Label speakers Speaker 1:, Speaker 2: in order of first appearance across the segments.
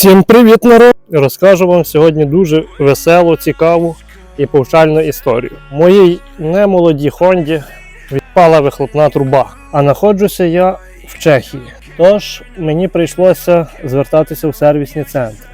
Speaker 1: Всім привіт, народ! Розкажу вам сьогодні дуже веселу, цікаву і повчальну історію. Моїй немолодій Хонді відпала вихлопна труба, а знаходжуся я в Чехії. Тож мені прийшлося звертатися в сервісні центри.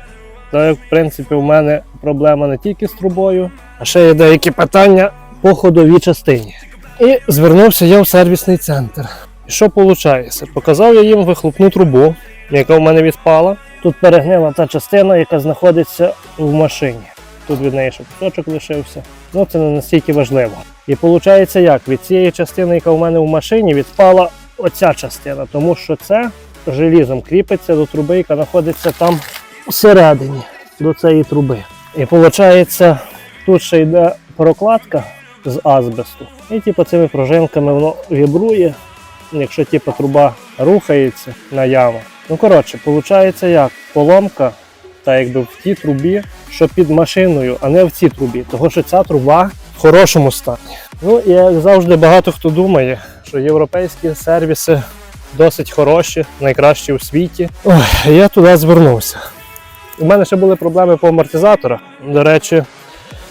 Speaker 1: Так як, в принципі, у мене проблема не тільки з трубою, а ще є деякі питання по ходовій частині. І звернувся я в сервісний центр. Що виходить? Показав я їм вихлопну трубу, яка в мене відпала. Тут перегнила та частина, яка знаходиться в машині. Тут від неї ще кусочок лишився. Ну це не настільки важливо. І виходить як? Від цієї частини, яка в мене в машині, відпала оця частина, тому що це желізом кріпиться до труби, яка знаходиться там всередині, до цієї труби. І виходить, тут ще йде прокладка з азбесту. І типу цими пружинками воно вібрує, якщо типу, труба рухається на яму. Ну коротше, виходить як поломка, та якби в тій трубі, що під машиною, а не в цій трубі. Тому що ця труба в хорошому стані. Ну і як завжди багато хто думає, що європейські сервіси досить хороші, найкращі у світі. Ой, я туди звернувся. У мене ще були проблеми по амортизаторах. До речі,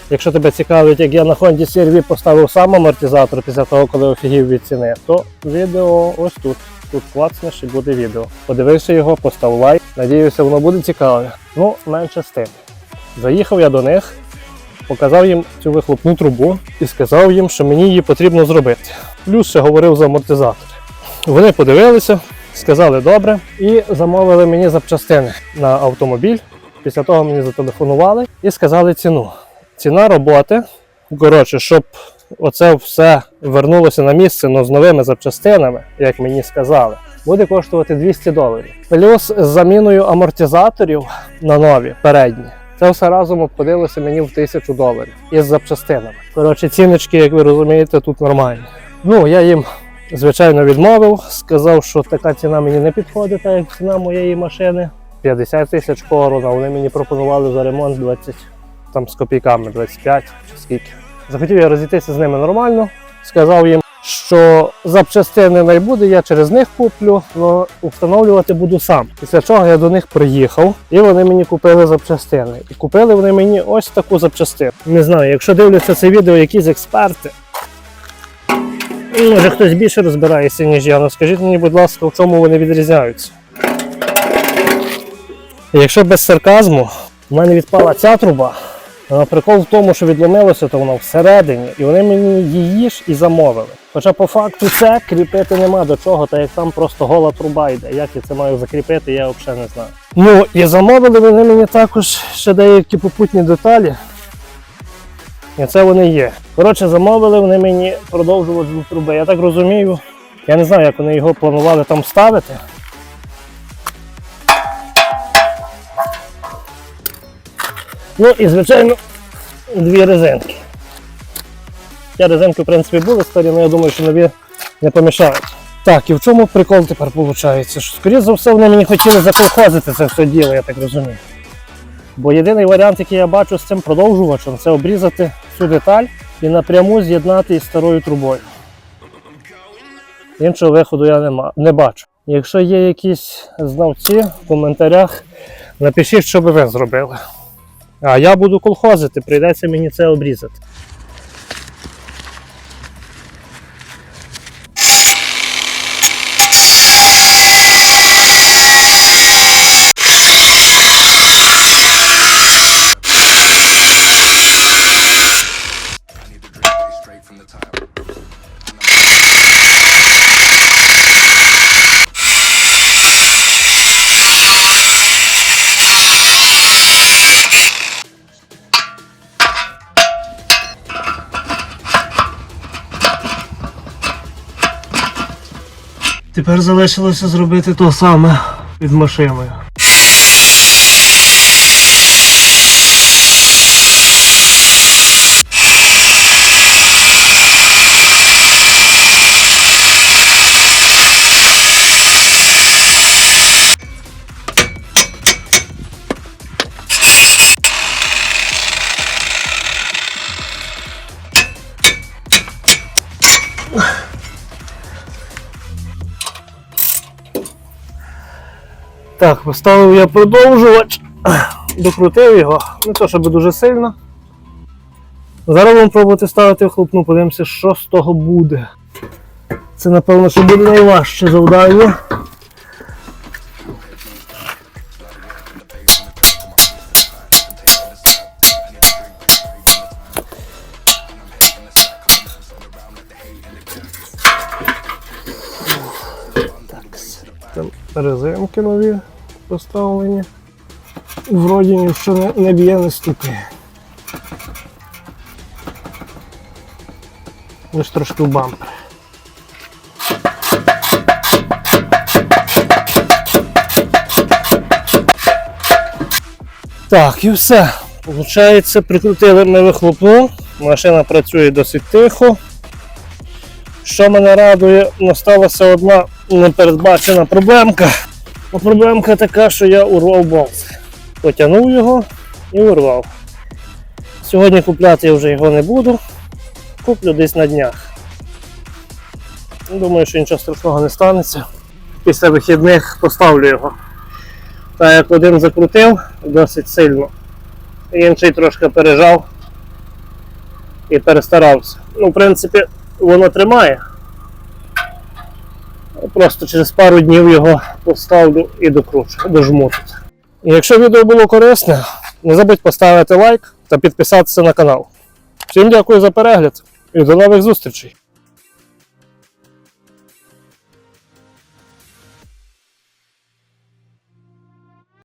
Speaker 1: якщо тебе цікавить, як я на Honda CR-V поставив сам амортизатор після того, коли офігів від ціни, то відео ось тут. Тут клацнеш і буде відео. Подивився його, постав лайк. Надіюся, воно буде цікаве. Ну, менше з тим. Заїхав я до них, показав їм цю вихлопну трубу і сказав їм, що мені її потрібно зробити. Плюс ще говорив за амортизатор. Вони подивилися, сказали добре і замовили мені запчастини на автомобіль. Після того мені зателефонували і сказали ціну. Ціна роботи, коротше, щоб оце все вернулося на місце, але з новими запчастинами, як мені сказали, буде коштувати 200 доларів. Плюс з заміною амортизаторів на нові передні. Це все разом обходилося мені в тисячу доларів із запчастинами. Коротше, ціночки, як ви розумієте, тут нормальні. Ну, я їм, звичайно, відмовив, сказав, що така ціна мені не підходить, так як ціна моєї машини. 50 тисяч корона, вони мені пропонували за ремонт 20 там з копійками, 25 чи скільки. Захотів я розійтися з ними нормально. Сказав їм, що запчастини не буде, я через них куплю, але встановлювати буду сам. Після чого я до них приїхав, і вони мені купили запчастини. І купили вони мені ось таку запчастину. Не знаю, якщо дивляться це відео якісь експерти, може хтось більше розбирається, ніж я, але скажіть мені, будь ласка, в чому вони відрізняються. Якщо без сарказму, в мене відпала ця труба. Прикол в тому, що відломилося, то воно всередині, і вони мені її ж і замовили. Хоча по факту це кріпити нема до чого, так як там просто гола труба йде. Як я це маю закріпити, я взагалі не знаю. Ну і замовили вони мені також ще деякі попутні деталі. І це вони є. Коротше, замовили вони мені продовжувати труби. Я так розумію, я не знаю, як вони його планували там ставити. Ну і, звичайно, дві резинки. Ті резинки, в принципі, були старі, але я думаю, що нові не помішають. Так, і в чому прикол тепер виходить? Скоріше за все, вони мені хотіли заколхозити це все діло, я так розумію. Бо єдиний варіант, який я бачу з цим продовжувачем, це обрізати цю деталь і напряму з'єднати із старою трубою. Іншого виходу я не, не бачу. Якщо є якісь знавці в коментарях, напишіть, що би ви зробили. А я буду колхозити, прийдеться мені це обрізати. Тепер залишилося зробити то саме під машиною. Так, поставив я продовжувач, докрутив його, не то щоб дуже сильно. Зараз будемо пробувати ставити хлопну, подивимося, що з того буде. Це, напевно, що буде найважче завдання. Резинки нові поставлені. Вроді нічого не, не б'є, не стукає. Лиш трошки в бампер. Так, і все. Получається, прикрутили ми вихлопну. Машина працює досить тихо. Що мене радує, насталася одна непередбачена проблемка. А проблемка така, що я урвав болт. Потягнув його і урвав. Сьогодні купляти я вже його не буду. Куплю десь на днях. Думаю, що нічого страшного не станеться. Після вихідних поставлю його. Так як один закрутив досить сильно, інший трошки пережав і перестарався. Ну, в принципі, воно тримає. Просто через пару днів його поставлю і докручу, дожму тут. І якщо відео було корисне, не забудь поставити лайк та підписатися на канал. Всім дякую за перегляд і до нових зустрічей!